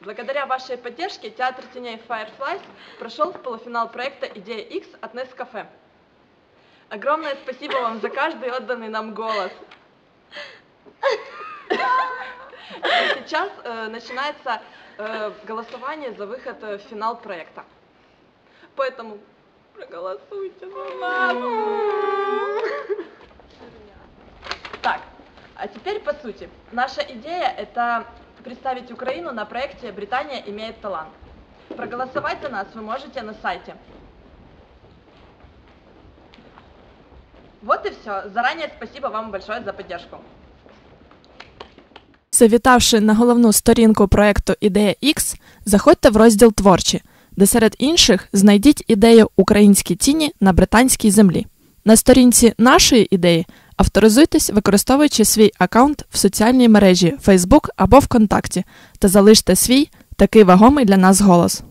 Благодаря вашей поддержке театр теней Fireflies прошел в полуфинал проекта «Идея X» от Нескафе. Огромное спасибо вам за каждый отданный нам голос. Сейчас э, начинается э, голосование за выход э, в финал проекта. Поэтому проголосуйте за нас. Так, а теперь по сути. Наша идея – это представить Украину на проекте «Британия имеет талант». Проголосовать за нас вы можете на сайте. Вот и все. Заранее спасибо вам большое за поддержку. Завітавши на головну сторінку проекту Ідея X, заходьте в розділ Творчі, де серед інших знайдіть ідею Українські тіні на британській землі. На сторінці нашої ідеї авторизуйтесь, використовуючи свій аккаунт в соціальній мережі Facebook або ВКонтакті та залиште свій такий вагомий для нас голос.